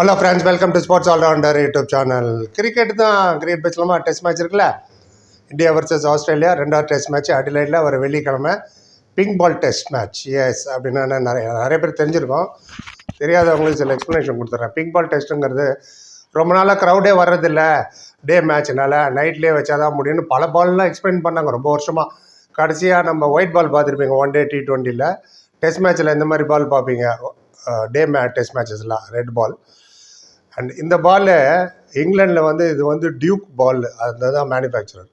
Hello friends welcome to sports allrounder YouTube channel cricket தான் cricket பேசலாமா test match இருக்குல்ல? India versus Australia ரெண்டாவது test match அடிலைட்டில் ஒரு வெள்ளிக்கிழமை pink ball test match S அப்படின்னா என்ன நிறைய நிறைய பேர் தெரிஞ்சிருக்கோம். தெரியாதவங்களுக்கு சில எக்ஸ்ப்ளனேஷன் கொடுத்துட்றேன் பிங்க் பால் டெஸ்ட்டுங்கிறது ரொம்ப நாளாக க்ரௌடே வர்றதில்ல. டே மேட்ச்னால நைட்லேயே வச்சாதான் முடியும்னு பல பால்லாம் எக்ஸ்பிளைன் பண்ணாங்க. ரொம்ப வருஷமாக கடைசியாக நம்ம ஒயிட் பால் பார்த்துருப்பீங்க ஒன் டே டி ட்வெண்ட்டியில் டெஸ்ட் மேட்ச்சில் இந்த மாதிரி பால் பார்ப்பீங்க? டே மே டெஸ்ட் மேட்சஸ்லாம் ரெட் பால் அண்ட் இந்த பால் இங்கிலாண்டில் வந்து இது வந்து டியூக் பால் அந்த தான் மேனுஃபேக்சரர்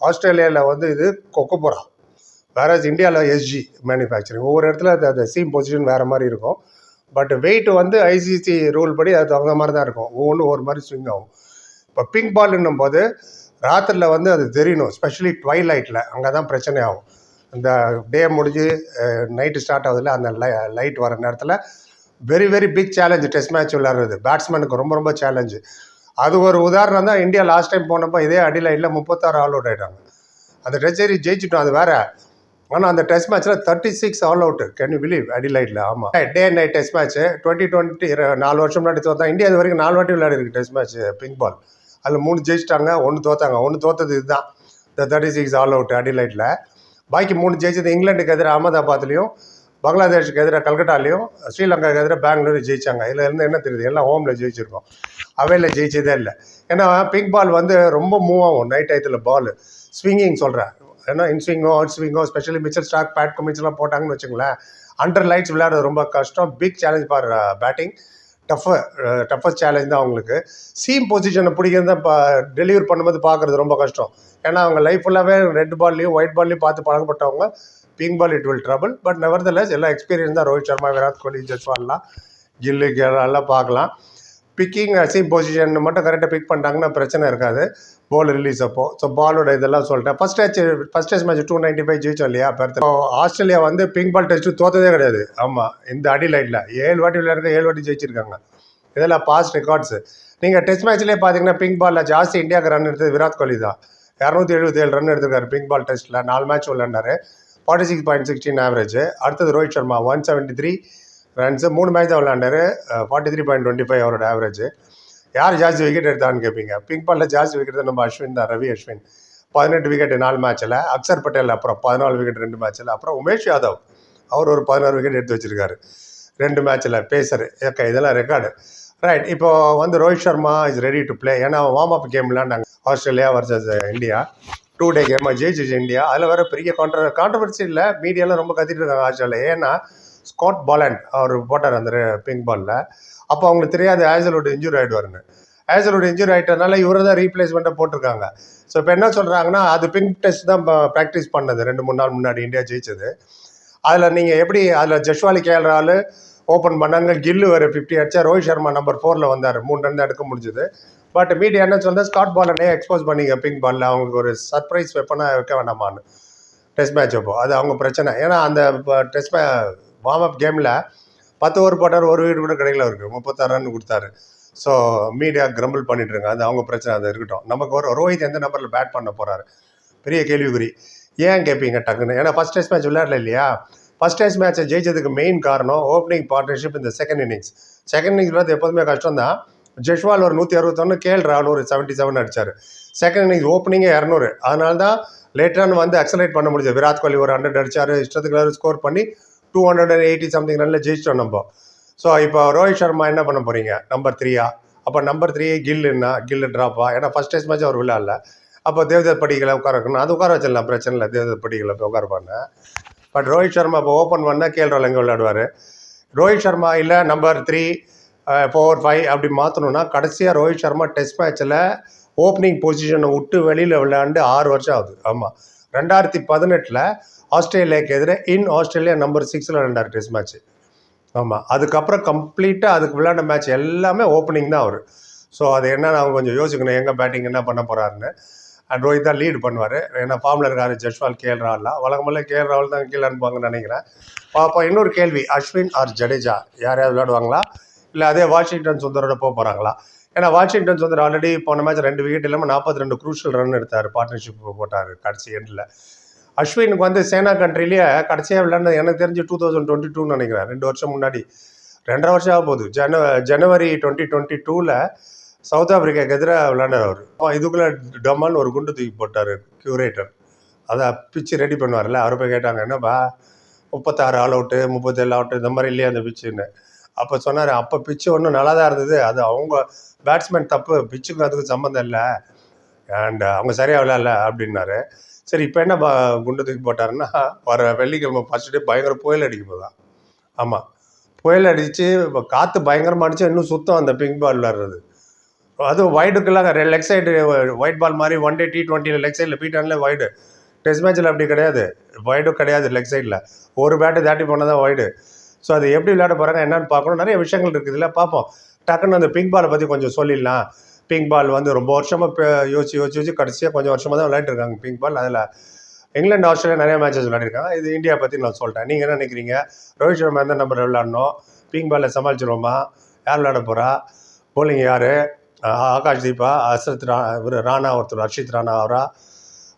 ஆஸ்திரேலியாவில் வந்து இது கொக்கோபுரா வேற இந்தியாவில் எஸ்ஜி மேனுஃபேக்சரிங் ஒவ்வொரு இடத்துல அது அந்த சீம் பொசிஷன் வேறு மாதிரி இருக்கும். பட் வெயிட் வந்து ஐசிசி ரூல் படி அது தகுந்த மாதிரி தான் இருக்கும். ஒவ்வொன்றும் ஒரு மாதிரி ஸ்விங் ஆகும். இப்போ பிங்க் பால்ன்னும் போது ராத்திரியில் வந்து அது தெரியணும் ஸ்பெஷலி ட்வைலைட்டில் அங்கே தான் பிரச்சனை ஆகும். இந்த டே முடிஞ்சு நைட்டு ஸ்டார்ட் ஆகுதுல அந்த லைட் வர நேரத்தில் very very big challenge test match விளையாடுறது. பேட்ஸ்மேனுக்கு ரொம்ப ரொம்ப சேலஞ்சு அது ஒரு உதாரணம் தான் இந்தியா லாஸ்ட் டைம் போனப்போ இதே அடிலைட்டில் முப்பத்தாறு ஆல் அவுட் ஆகிட்டாங்க அந்த டெஸ்ட் ஜெயிச்சிட்டோம் அது வேற. ஆனால் அந்த டெஸ்ட் மேட்ச்சில் thirty six all out can you believe அடிலைட்டில் ஆமாம் day night test match twenty twenty நாலு வருஷம் முன்னாடி தோத்தா இந்தியா இது வரைக்கும் நாலு வாட்டி விளையாடிருக்கு டெஸ்ட் மேட்ச் பிங்க் பால் அதில் மூணு ஜெயிச்சிட்டாங்க ஒன்று தோத்தாங்க. ஒன்று தோத்தது இதுதான். இந்த தேர்ட்டி சிக்ஸ் ஆல் அவுட் அடிலைட்டில் பாக்கி மூணு ஜெயிச்சது இங்கிலாண்டுக்கு எதிராக அகமதாபாத்லேயும். பங்களாதேஷுக்கு எதிராக கல்கட்டாலையும் ஸ்ரீலங்காவுக்கு எதிராக பெங்களூர் ஜெயிச்சாங்க. இதில் இருந்து என்ன தெரியுது? எல்லாம் ஹோமில் ஜெயிச்சிருக்கோம். அவையில் ஜெயிச்சதே இல்லை. ஏன்னா பிங்க் பால் வந்து ரொம்ப மூவ் ஆகும். நைட் டயத்தில் பால் ஸ்விங்கிங் சொல்கிறேன் ஏன்னா இன்ஸ்விங்கோ அவுட் ஸ்விங்கோ ஸ்பெஷலி மிச்சல் ஸ்டாக் பேட் மிச்சலாம் போட்டாங்கன்னு வச்சுங்களேன் அண்டர் லைட்ஸ் விளையாடுறது ரொம்ப கஷ்டம். Big challenge for batting tough toughest challenge தான் அவங்களுக்கு. சீம் பொசிஷனை பிடிக்கிறது இப்போ டெலிவரி பண்ணும்போது பார்க்குறது ரொம்ப கஷ்டம். ஏன்னா அவங்க லைஃப் ஃபுல்லாகவே ரெட் பால்லையும் ஒயிட் பால்லையும் பார்த்து பழகப்பட்டவங்க pink ball it will trouble but nevertheless எல்லாம் எக்ஸ்பீரியன்ஸ் தான். ரோஹித் சர்மா விராட் கோலி ஜஸ்வால்லாம் ஜில்லு எல்லாம் பார்க்கலாம். பிக்கிங் சீம் பொசிஷன் மட்டும் கரெக்டாக பிக் பண்ணிட்டாங்கன்னா பிரச்சனை இருக்காது. பால் ரிலீஸ் அப்போ. ஸோ பாலோட இதெல்லாம் சொல்லிட்டேன். First match first test match two ninety five ஜெயிச்சோம் இல்லையா? பெருத்த oh, ஆஸ்திரேலியா வந்து பிங்க் பால் டெஸ்ட்டு தோத்ததே கிடையாது. ஆமாம் இந்த அடி லைட்டில் ஏழு வாட்டி விளையாடுறது ஏழு வாட்டி ஜெயிச்சிருக்காங்க. இதெல்லாம் பாஸ்ட் ரெக்கார்ட்ஸு நீங்கள் டெஸ்ட் மேட்ச்லேயே பார்த்தீங்கன்னா பிங்க் பாலில் ஜாஸ்தி இந்தியாவுக்கு ரன் எடுத்தது விராட் கோலி தான். இரநூத்தி எழுபத்தி ஏழு ரன் எடுத்திருக்காரு பிங்க் பால் டெஸ்ட்டில் நாலு match விளையாண்டாரு. Forty six point sixteen average அடுத்தது Rohit Sharma one seventy three runs மூணு மேட்ச் தான் forty three point twenty five அவரோட ஆவரேஜ் யார் ஜாஸ்தி விக்கெட் எடுத்தான்னு கேட்பீங்க பிங்க் பாலில் ஜாஸ்தி விக்கெட் தான் நம்ம அஸ்வின் தான் ரவி அஸ்வின். பதினெட்டு விக்கெட் நாலு மேட்ச்சில் அக்சர் பட்டேல் அப்புறம் பதினாலு விக்கெட் ரெண்டு மேட்ச்சில் அப்புறம் உமேஷ் யாதவ் அவர் ஒரு பதினாறு விக்கெட் எடுத்து வச்சிருக்காரு. ரெண்டு மேட்ச்சில் பேசர். ஏக்கா இதெல்லாம் ரெக்கார்டு ரைட் இப்போ வந்து Rohit Sharma is ready to play ஏன்னா warm up game விளாண்டாங்க Australia versus India. Two day கேமாக ஜெயிச்சிச்சு இந்தியா அதில் வர பெரிய கான்ட்ர கான்ட்ரவர்சி இல்லை. மீடியாலாம் ரொம்ப கத்திட்டு இருக்காங்க ஆஸ்திரேலியா ஏன்னா ஸ்காட் பாலண்ட் அவர் போட்டார் அந்த பிங்க் பாலில் அப்போ அவங்களுக்கு தெரியாது ஆசலோட இன்ஜூரி ஆகிடுவாருன்னு ஆசலோட இன்ஜூரி ஆகிட்டனால இவரை தான் ரீப்ளேஸ்மெண்ட்டை போட்டிருக்காங்க. ஸோ இப்போ என்ன சொல்கிறாங்கன்னா அது பிங்க் டெஸ்ட் தான் ப்ராக்டிஸ் பண்ணது. ரெண்டு மூணு நாள் முன்னாடி இந்தியா ஜெயிச்சது. அதில் நீங்கள் எப்படி அதில் ஜஷ்வாலி கேள்றால் ஓப்பன் பண்ணாங்க. கில்லு வேறு ஃபிஃப்டி அடிச்சா ரோஹித் சர்மா நம்பர் ஃபோரில் வந்தார். மூணு ரன் தான் எடுக்க முடிஞ்சது. பட் மீடியா என்ன சொன்னால் ஸ்காட் பாலனே எக்ஸ்போஸ் பண்ணிங்க. பிங்க் பாலில் அவங்களுக்கு ஒரு சர்ப்ரைஸ் வெப்பனாக வைக்க வேண்டாமான்னு டெஸ்ட் மேட்ச் அப்போ. அது அவங்க பிரச்சனை. ஏன்னா அந்த டெஸ்ட் மே வார்ம் அப் கேமில் பத்து ஓவர் போட்டார் ஒரு வீடு கூட கிடைக்கல அவருக்கு. முப்பத்தாறு ரன் கொடுத்தாரு. ஸோ மீடியா கிரம்பிள் பண்ணிட்டுருங்க. அது அவங்க பிரச்சனை. அது இருக்கட்டும். நமக்கு ஒரு ரோஹித் எந்த நம்பரில் பேட் பண்ண போகிறாரு பெரிய கேள்விக்குறி. ஏன் கேட்பீங்க டக்குன்னு? ஏன்னா ஃபஸ்ட் டெஸ்ட் மேட்ச் விளையாடல இல்லையா? ஃபஸ்ட் டெஸ்ட் மேட்ச்சை ஜெயிச்சதுக்கு மெயின் காரணம் ஓப்பனிங் பார்ட்னர்ஷிப் இந்த செகண்ட் இன்னிங்ஸ் செகண்ட் இன்னிங்ஸ் வந்து எப்போதுமே கஷ்டம் தான் ஜெஷ்வால் ஒரு நூற்றி அறுபத்தொன்று கேஎல் ராகுல் ஒரு செவன்ட்டி செவன் அடிச்சார் செகண்ட் இன்னிங்ஸ் ஓப்பனிங்கே இரநூறு. அதனால தான் லேட்டரான வந்து அக்சலேட் பண்ண முடிஞ்சது. விராட் கோலி ஒரு ஹண்ட்ரட் அடிச்சார். இஷ்டத்துக்கு ஸ்கோர் பண்ணி two hundred and eighty something Ranil ஜெயிச்சிட்டோம் நம்ம. ஸோ இப்போ ரோஹித் சர்மா என்ன பண்ண போகிறீங்க நம்பர் த்ரீயா அப்போ நம்பர் த்ரீ கில்லுன்னா கில்லு ட்ராப்பா ஏன்னா ஃபஸ்ட் டெஸ்ட் மேட்ச் அவர் விளையாடல. அப்போ தேவதர் படிகளை உட்கார வைக்கணும். அது உட்கார வச்சிடலாம். பிரச்சனை இல்லை. தேவதர் படிகளை போய் உட்கார பண்ண பட் ரோஹித் சர்மா இப்போ ஓப்பன் பண்ணால் கேஎல் ராகுல் எங்கே விளையாடுவார்? ரோஹித் சர்மா இல்லை நம்பர் த்ரீ ஃபோர் ஃபைவ் அப்படி மாற்றணும்னா கடைசியாக ரோஹித் சர்மா டெஸ்ட் மேட்ச்சில் ஓப்பனிங் பொசிஷனை விட்டு வெளியில் விளையாண்டு ஆறு வருஷம் ஆகுது. ஆமாம் ரெண்டாயிரத்தி பதினெட்டில் ஆஸ்திரேலியாவுக்கு எதிராக இன் ஆஸ்திரேலியா நம்பர் சிக்ஸில் ரெண்டாரு டெஸ்ட் மேட்ச் ஆமாம் அதுக்கப்புறம் கம்ப்ளீட்டாக அதுக்கு விளையாண்ட மேட்ச் எல்லாமே ஓப்பனிங் தான் அவர். ஸோ அது என்னன்னு அவங்க கொஞ்சம் யோசிக்கணும். எங்கே பேட்டிங் என்ன பண்ண போகிறாருன்னு அண்ட் ரோஹித் தான் லீடு பண்ணுவார். ஏன்னா ஃபார்மில் இருக்காரு ஜஸ்வால் கேஎல் ராவல்லாம் வழக்கமில்ல கேஎல் ராவல் தான் கீழே அனுப்புவாங்கன்னு நினைக்கிறேன். பாப்பா இன்னொரு கேள்வி. அஸ்வின் ஆர் ஜடேஜா யாரையாவது விளையாடுவாங்களா? இல்லை அதே வாஷிங்டன் சுந்தரோட போக போகிறாங்களா ஏன்னா வாஷிங்டன் சுந்தர் ஆல்ரெடி போன மேட்ச் ரெண்டு விக்கெட் இல்லாமல் நாற்பத்தி ரெண்டு குரூஷியல் ரன் எடுத்தார். பார்ட்னர்ஷிப் போட்டார் கடைசி எண்டில் அஸ்வினுக்கு வந்து சேனா கண்ட்ரிலேயே கடைசியாக விளையாண்டது எனக்கு தெரிஞ்சு டூ தௌசண்ட் டுவெண்ட்டி டூன்னு நினைக்கிறேன். ரெண்டு வருஷம் முன்னாடி. ரெண்டரை வருஷம் ஆக போகுது. ஜன ஜனவரி டுவெண்ட்டி டுவெண்ட்டி டூவில் சவுத் ஆப்பிரிக்காக்கு எதிராக விளையாண்டார் அவர். இதுக்குள்ளே டொமான்னு ஒரு குண்டு தூக்கி போட்டார் கியூரேட்டர் அதை பிச்சு ரெடி பண்ணுவார்ல அவர் போய் கேட்டாங்க என்னப்பா முப்பத்தாறு ஆல் அவுட்டு முப்பத்தேழு அவுட்டு இந்த மாதிரி இல்லையா அந்த பிச்சுன்னு? அப்போ சொன்னார் அப்போ பிச்சு ஒன்றும் நல்லா தான் இருந்தது. அது அவங்க பேட்ஸ்மேன் தப்பு பிச்சுக்கும் அதுக்கு சம்மந்தம் இல்லை. அண்ட் அவங்க சரியாக விளையாடல அப்படின்னாரு. சரி இப்போ என்ன குண்டு தூக்கி போட்டாருன்னா வர வெள்ளிக்கிழமை ஃபஸ்ட் டே பயங்கர புயல் அடிக்க போதான் ஆமாம் புயல் அடித்து இப்போ காற்று பயங்கரமாக அடிச்சு இன்னும் சுத்தம் அந்த பிங்க் பால் விளாடுறது அதுவும் வைடுக்கெல்லாம் லெக் சைடு ஒயிட் பால் மாதிரி ஒன் டே டி டுவெண்ட்டியில் லெக் சைடில் பீட்டான்ல வைடு டெஸ்ட் மேட்ச்சில் அப்படி கிடையாது. வைடும் கிடையாது லெக் சைடில் ஒரு பேட்டு தாட்டி போனால் தான் வைடு ஸோ அது எப்படி விளையாட போகிறாங்க என்னன்னு பார்க்கணும். நிறைய விஷயங்கள் இருக்குது இதில் பார்ப்போம். டக்குன்னு அந்த பிங்க் பாலை பற்றி கொஞ்சம் சொல்லிடலாம். பிங்க் பால் வந்து ரொம்ப வருஷமாக யோசிச்சு யோசிச்சு யோசிச்சு கடைசியாக கொஞ்சம் வருஷமாக தான் விளையாட்டுருக்காங்க பிங்க் பால் அதில் இங்கிலாந்து ஆஸ்திரேலியா நிறைய மேட்சஸ் விளையாடிருக்காங்க. இது இந்தியா பற்றி நான் சொல்லிட்டேன். நீங்கள் என்ன நினைக்கிறீங்க? ரோஹித் சர்மா எந்த நம்பர் விளையாடணும்? பிங்க் பாலில் சமாளிச்சிருவோமா? யார் விளையாட போகிறா போலிங் யார்? ஆகாஷ் தீபா அசரத் ரா இவர் ராணா ஒருத்தர் அர்ஷித் ராணா அவரா.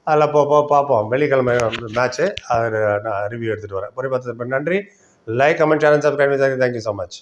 அதில் போ போ பார்ப்போம். வெள்ளிக்கிழமை மேட்ச்சு அதை நான் ரிவ்யூ எடுத்துகிட்டு வரேன். பொறி நன்றி. Like comment channel subscribe thank you so much